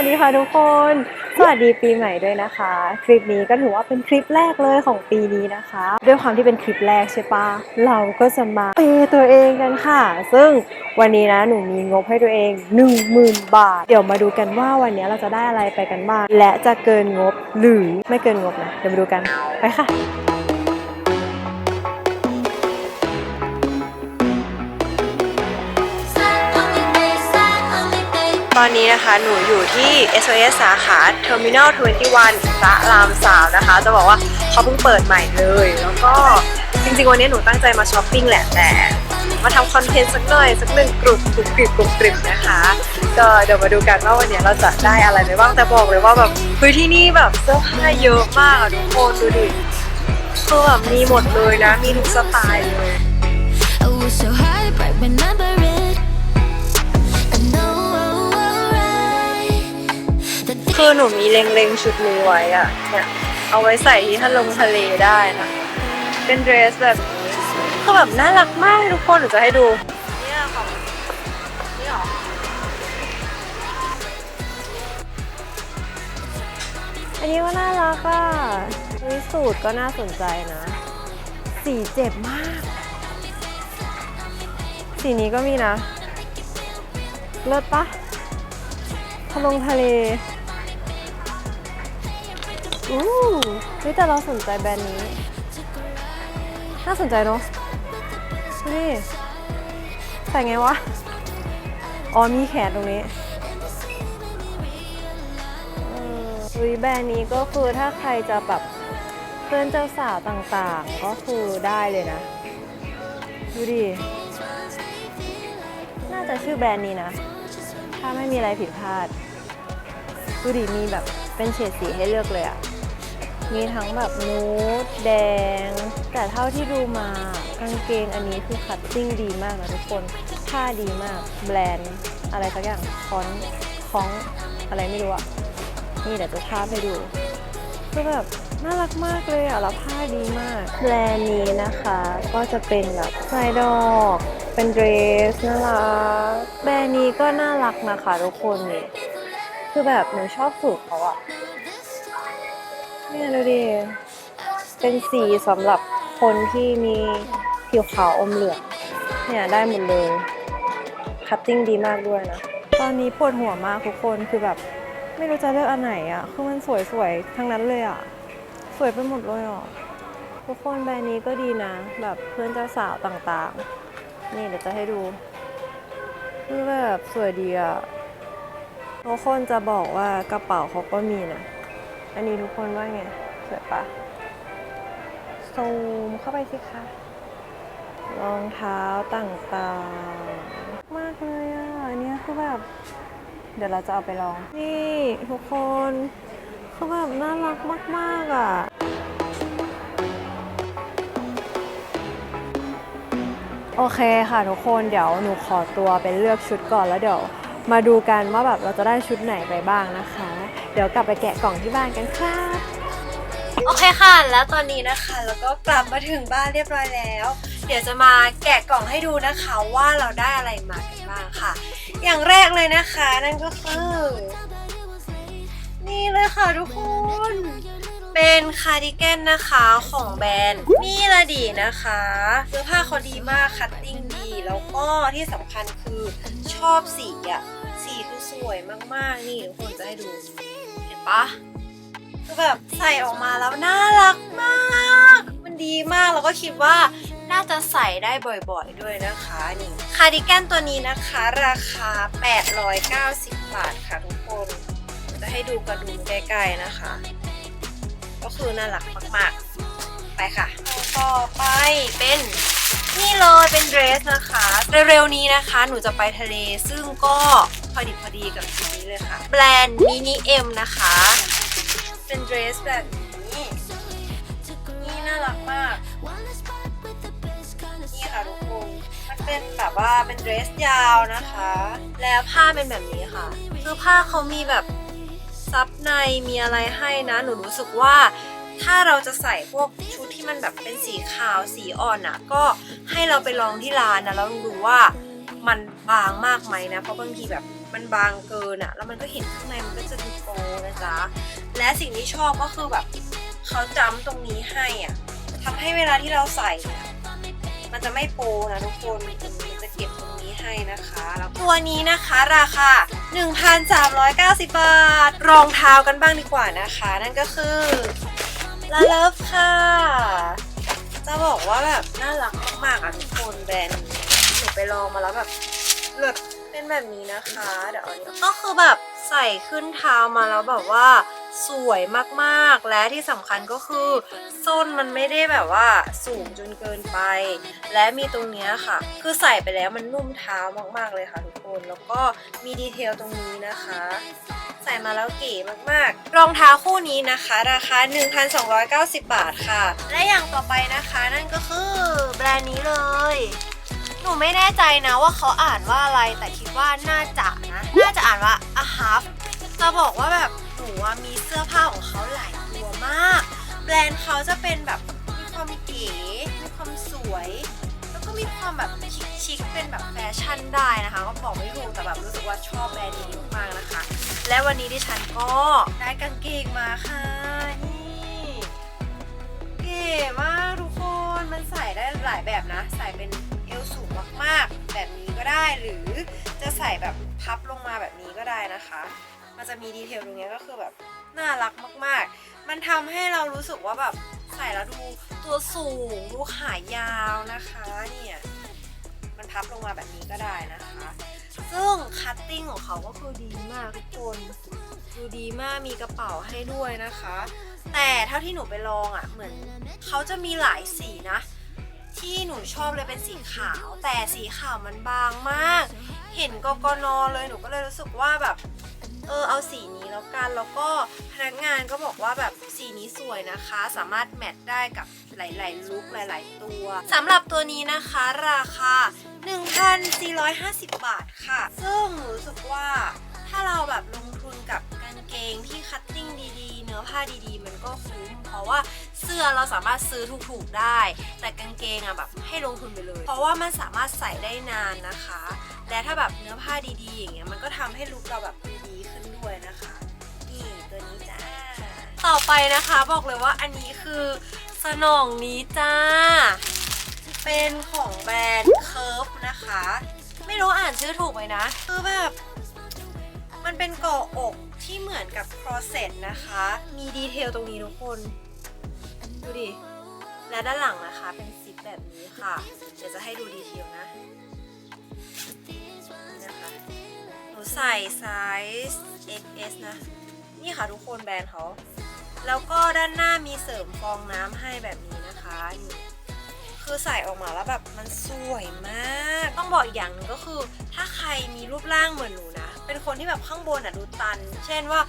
วัสดีค่ะทุกคน สวัสดีปีใหม่ด้วยนะคะ คลิปนี้ก็ถือว่าเป็นคลิปแรกเลยของปีนี้นะคะ ด้วยความที่เป็นคลิปแรกใช่ปะเราก็จะมาเปย์ตัวเองกันค่ะ ซึ่งวันนี้นะหนูมีงบให้ตัวเอง 10,000 บาท เดี๋ยวมาดูกันว่าวันนี้เราจะได้อะไรไปกันบ้าง และจะเกินงบหรือไม่เกินงบนะ เดี๋ยวมาดูกัน ไปค่ะ ตอนนี้นะคะหนูอยู่ที่ SOS สาขา Terminal 21พระรามสามนะคะ จะบอกว่าเขาเพิ่งเปิดใหม่เลย แล้วก็จริงๆ วันนี้หนูตั้งใจมาช้อปปิ้งแหละแต่มาทำคอนเทนต์สักหน่อย สักหนึ่งกลุ่มกรุบกริบกรุบกริบนะคะ ก็เดี๋ยวมาดูกันว่าวันนี้เราจะได้อะไรไปบ้างแต่บอกเลยว่าแบบเฮ้ยที่นี่แบบเสื้อผ้าเยอะมากอะทุกคนดูดิคือแบบมีหมดเลยนะมีทุกสไตล์เลย คือหนูมีเล็งๆชุดนี้ไว้อะเนี่ยเอาไว้ใส่ที่ทะลงทะเลได้นะ เป็นเดรสแบบนี้คือแบบน่ารักมากทุกคนหนูจะให้ดูเนี่ยของนี่หรออันนี้ก็น่ารักอะวิสูตรก็น่าสนใจนะ สีเจ็บมาก สีนี้ก็มีนะ เลิศปะทะลงทะเล อู้เฮ้ยแต่เราสนใจแบรนด์นี้ น่าสนใจเนาะดูนี่ใส่ไงวะ อ๋อมีแขนตรงนี้ออเฮ้ยแบรนด์นี้ก็คือถ้าใครจะแบบเพื่อนเจ้าสาวต่างๆ ก็คือได้เลยนะ ดูดิ น่าจะชื่อแบรนด์นี้นะ ถ้าไม่มีอะไรผิดพลาด ดูดิมีแบบเป็นเฉดสีให้เลือกเลยอะ มีทั้งแบบนูดแดง แต่เท่าที่ดูมากางเกงอันนี้คือคัตติ้งดีมากนะทุกคนผ้าดีมาก แบรนด์อะไรสักอย่างคอนคองอะไรไม่รู้อะนี่เดี๋ยวจะภาพให้ดูคือแบบน่ารักมากเลยอะแล้วผ้าดีมาก แบรนด์นี้นะคะ ก็จะเป็นแบบลายดอก เป็นเดรสน่ารักแบรนด์นี้ก็น่ารักนะคะทุกคนนี่คือแบบหนูชอบสูตรเขาอะ เนี่ยดูดิ เป็นสีสำหรับคนที่มีผิวขาวอมเหลือง เนี่ยได้หมดเลย คัตติ้งดีมากด้วยนะ ตอนนี้ปวดหัวมากทุกคน คือแบบ ไม่รู้จะเลือกอันไหนอะ่ะ คือมันสวยๆ ทั้งนั้นเลยอะ่ะ สวยไปหมดเลยอะ ทุกคนแบรนด์นี้ก็ดีนะ แบบเพื่อนเจ้าสาวต่างๆ นี่เดี๋ยวจะให้ดู คือแบบสวยดีอะ่ะทุกคนจะบอกว่ากระเป๋าเขาก็มีนะ อันนี้ทุกคนว่าไงสวยปะซูมเข้าไปสิคะรองเท้าต่างๆ มากเลยอะอันนี้คือแบบ เดี๋ยวเราจะเอาไปลอง นี่ทุกคนคือแบบน่ารักมาก ๆ อะโอเคค่ะทุกคนเดี๋ยวหนูขอตัวไปเลือกชุดก่อนแล้วเดี๋ยวมาดูกันว่าแบบเราจะได้ชุดไหนไปบ้างนะคะ ดี๋ยวกลับไปแกะกล่องที่บ้านกันครับ โอเคค่ะ แล้วตอนนี้นะคะแล้วก็กลับมาถึงบ้านเรียบร้อยแล้ว เดี๋ยวจะมาแกะกล่องให้ดูนะคะว่าเราได้อะไรมากันบ้างค่ะ อย่างแรกเลยนะคะ นั่นก็คือ นี่เลยค่ะทุกคนเป็นคาร์ดิแกนนะคะของแบรนด์มิลาดีนะคะเสื้อผ้าเขาดีมากคัตติ้งดี แล้วก็ที่สำคัญคือชอบสีอะสีคือสวยมากๆ นี่ทุกคนจะให้ดู ปะคือแบบใส่ออกมาแล้วน่ารักมาก มันดีมากแล้วก็คิดว่าน่าจะใส่ได้บ่อยๆด้วยนะคะนี่คาร์ดิแกนตัวนี้นะคะ ราคา 890 บาทค่ะทุกคนจะให้ดูกระดุมใกล้ๆนะคะ ก็คือน่ารักมากๆ ไปค่ะ ต่อไปเป็นนี่เลยเป็นเดรสนะคะ เร็วๆนี้นะคะ หนูจะไปทะเลซึ่งก็พอดีพอดีกับชุดนี้เลยค่ะ แบรนด์มินิเอ็มนะคะ เป็นเดรสแบบนี้ นี่น่ารักมาก นี่ค่ะทุกคนมันเป็นแบบว่าเป็นเดรสยาวนะคะ แล้วผ้าเป็นแบบนี้ค่ะ คือผ้าเขามีแบบซับในมีอะไรให้นะ หนูรู้สึกว่าถ้าเราจะใส่พวกชุดที่มันแบบเป็นสีขาวสีอ่อนอะ่ะ ก็ให้เราไปลองที่ร้านนะแล้วดูว่ามันบางมากไหมนะ เพราะบางทีแบบ มันบางเกินอะแล้วมันก็เห็นข้างในมันก็จะดูโปนะจ๊ะ และสิ่งที่ชอบก็คือแบบเขาจำตรงนี้ให้อะทำให้เวลาที่เราใส่เนี่ยมันจะไม่โปนะทุกคนมันจะเก็บตรงนี้ให้นะคะแล้วตัวนี้นะคะราคา 1,390 บาท รองเท้ากันบ้างดีกว่านะคะ นั่นก็คือลาเลิฟค่ะ จะบอกว่าแบบน่ารักมากๆอะทุกคนแบรนด์หนูไปลองมาแล้วแบบเลิศ เป็นแบบนี้นะคะเดี๋ยวเอาอันนี้ก็คือแบบใส่ขึ้นเท้ามาแล้วแบบว่า สวยมากๆ และที่สำคัญก็คือส้นมันไม่ได้แบบว่าสูงจนเกินไป และมีตรงเนี้ยค่ะ คือใส่ไปแล้วมันนุ่มเท้ามากๆเลยค่ะทุกคนแล้วก็มีดีเทลตรงนี้นะคะใส่มาแล้วเก๋มากๆ รองเท้าคู่นี้นะคะราคา 1,290 บาทค่ะ และอย่างต่อไปนะคะ นั่นก็คือแบรนด์นี้เลย นูไม่แน่ใจนะว่าเขาอ่านว่าอะไรแต่คิดว่าน่าจะนะน่าจะอ่านว่า a half จะบอกว่าแบบหนูอะมีเสื้อผ้าของเขาหลายตัวมาก แบรนด์เขาจะเป็นแบบมีความเก๋มีความสวย แล้วก็มีความแบบชิคๆเป็นแบบแฟชั่นได้นะคะ ก็บอกไม่ถูกแต่แบบรู้สึกว่าชอบแบรนด์นี้มากๆนะคะ และวันนี้ดิฉันก็ได้กางเกงมาค่ะนี่เก๋มาก หรือจะใส่แบบพับลงมาแบบนี้ก็ได้นะคะ มันจะมีดีเทลตรงนี้ก็คือแบบน่ารักมากๆ มันทำให้เรารู้สึกว่าแบบใส่แล้วดูตัวสูงดูขายาวนะคะเนี่ยมันพับลงมาแบบนี้ก็ได้นะคะ ซึ่งคัตติ้งของเขาก็คือดีมากทุกคนดูดีมากมีกระเป๋าให้ด้วยนะคะ แต่เท่าที่หนูไปลองอะ่ะเหมือนเขาจะมีหลายสีนะ ที่หนูชอบเลยเป็นสีขาว แต่สีขาวมันบางมาก เห็นกกนเลยหนูก็เลยรู้สึกว่าแบบเออเอาสีนี้แล้วกันแล้วก็พนักงานก็บอกว่าแบบสีนี้สวยนะคะ สามารถแมทได้กับหลาย ๆ ลุคหลาย ๆ ตัวสำหรับตัวนี้นะคะราคา 1,450 บาทค่ะ ซึ่งหนูรู้สึกว่าถ้าเราแบบลงทุนกับกางเกงที่คัตติ้งดี ๆ เนื้อผ้าดี ๆ มันก็คุ้มเพราะว่า เสื้อเราสามารถซื้อถูกๆได้ แต่กางเกงอะแบบให้ลงทุนไปเลย เพราะว่ามันสามารถใส่ได้นานนะคะ และถ้าแบบเนื้อผ้าดีๆอย่างเงี้ยมันก็ทำให้ลุคเราแบบดีขึ้นด้วยนะคะนี่ตัวนี้จ้าต่อไปนะคะบอกเลยว่าอันนี้คือสนองนี้จ้า เป็นของแบรนด์เคิร์ฟนะคะ ไม่รู้อ่านชื่อถูกไหมนะ คือแบบมันเป็นเกาะอกที่เหมือนกับครอเซตนะคะ มีดีเทลตรงนี้ทุกคน ดูดิ และด้านหลังนะคะ เป็นซิปแบบนี้ค่ะ เดี๋ยวจะให้ดูดีเทลนะนี่นะคะหนูใส่ไซส์ XS นะ นี่ค่ะทุกคนแบรนด์เขาแล้วก็ด้านหน้ามีเสริมฟองน้ำให้แบบนี้นะคะนี่คือใส่ออกมาแล้วแบบมันสวยมาก ต้องบอกอีกอย่างหนึ่งก็คือ ถ้าใครมีรูปร่างเหมือนหนูนะ เป็นคนที่แบบข้างบนอะดูตัน เช่นว่า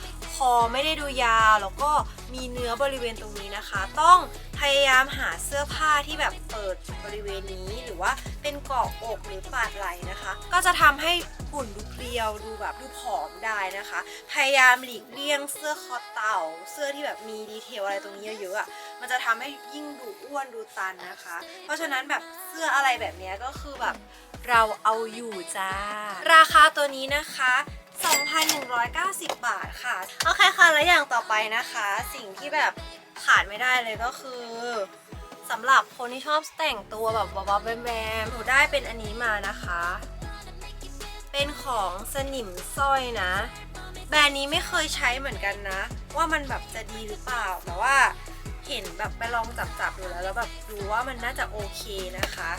อไม่ได้ดูยาวแล้วก็มีเนื้อบริเวณตรงนี้นะคะ ต้องพยายามหาเสื้อผ้าที่แบบเปิดบริเวณนี้หรือว่าเป็นเกาะอกหรือปาดไหล่นะคะ ก็จะทำให้หุ่นดูเพรียวดูแบบดูผอมได้นะคะ พยายามหลีกเลี่ยงเสื้อคอเต่า เสื้อที่แบบมีดีเทลอะไรตรงนี้เยอะๆอะมันจะทำให้ยิ่งดูอ้วนดูตันนะคะ เพราะฉะนั้นแบบเสื้ออะไรแบบนี้ก็คือแบบเราเอาอยู่จ้า ราคาตัวนี้นะคะ 2,190 บาทค่ะ โอเคค่ะ แล้วอย่างต่อไปนะคะ สิ่งที่แบบขาดไม่ได้เลยก็คือสำหรับคนที่ชอบแต่งตัวแบบบ๊อบแบมๆหนูได้เป็นอันนี้มานะคะ เป็นของสนิมสร้อยนะ แบรนด์นี้ไม่เคยใช้เหมือนกันนะ ว่ามันแบบจะดีหรือเปล่า แต่ว่าเห็นแบบไปลองจับๆดูแล้วแล้วแบบดูว่ามันน่าจะโอเคนะคะ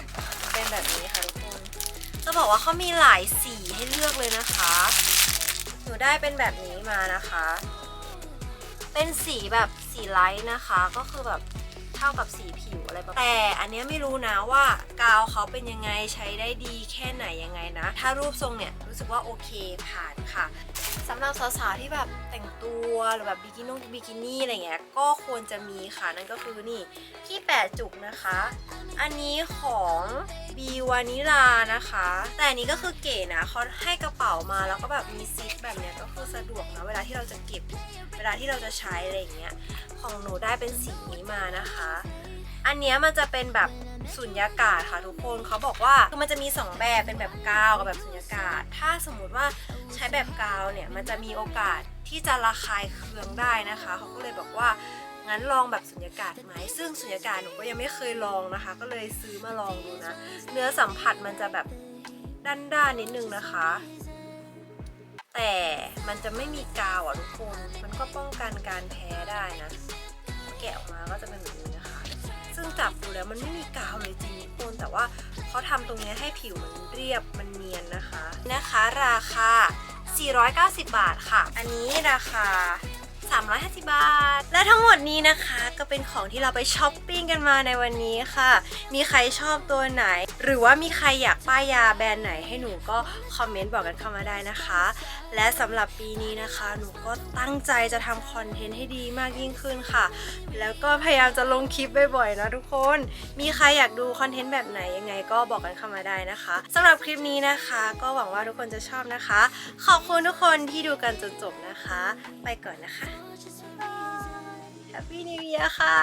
เป็นแบบนี้ค่ะทุกคน จะบอกว่าเขามีหลายสีให้เลือกเลยนะคะ หนูได้เป็นแบบนี้มานะคะ เป็นสีแบบสีไลท์นะคะ ก็คือแบบเท่ากับสีผิวอะไรแบบแต่อันนี้ไม่รู้นะว่ากาวเขาเป็นยังไงใช้ได้ดีแค่ไหนยังไงนะ ถ้ารูปทรงเนี่ยรู้สึกว่าโอเคผ่านค่ะสำหรับสาวๆที่แบบ แต่งตัวหรือแบบบิกินงบิกินี่อะไรเงี้ยก็ควรจะมีค่ะนั่นก็คือนี่ที่แปะจุกนะคะ อันนี้ของบีวานิลานะคะ แต่อันนี้ก็คือเก๋นะเขาให้กระเป๋ามาแล้วก็แบบมีซิปแบบเนี้ยก็คือสะดวกนะเวลาที่เราจะเก็บเวลาที่เราจะใช้อะไรอย่างเงี้ยของหนูได้เป็นสีนี้มานะคะ อันเนี้ยมันจะเป็นแบบสุญญากาศค่ะทุกคนเขาบอกว่าคือมันจะมี 2 แบบเป็นแบบกาวกับแบบสุญญากาศ ถ้าสมมุติว่าใช้แบบกาวเนี่ยมันจะมีโอกาสที่จะระคายเคืองได้นะคะเขาก็เลยบอกว่างั้นลองแบบสุญญากาศไหมซึ่งสุญญากาศหนูก็ยังไม่เคยลองนะคะ ก็เลยซื้อมาลองดูนะ เนื้อสัมผัสมันจะแบบด้านๆนิดนึงนะคะ แต่มันจะไม่มีกาวอะทุกคนมันก็ป้องกันการแพ้ได้นะ แกะออกมาก็จะเป็นแบบนี้นะคะ ซึ่งจับดูแล้วมันไม่มีกาวเลยจริงทุกคนแต่ว่าเขาทำตรงนี้ให้ผิวมันเรียบมันเนียนนะคะ นะคะราคา 490 บาทค่ะ อันนี้ราคา 350 บาท และทั้งหมดนี้นะคะก็เป็นของที่เราไปช้อปปิ้งกันมาในวันนี้ค่ะ มีใครชอบตัวไหน หรือว่ามีใครอยากป้ายยาแบรนด์ไหนให้หนูก็คอมเมนต์บอกกันเข้ามาได้นะคะ และสำหรับปีนี้นะคะ หนูก็ตั้งใจจะทำคอนเทนต์ให้ดีมากยิ่งขึ้นค่ะ แล้วก็พยายามจะลงคลิปบ่อยๆนะทุกคน มีใครอยากดูคอนเทนต์แบบไหนยังไงก็บอกกันเข้ามาได้นะคะสำหรับคลิปนี้นะคะ ก็หวังว่าทุกคนจะชอบนะคะ ขอบคุณทุกคนที่ดูกันจนจบนะคะ ไปก่อนนะคะ Happy New Year ค่ะ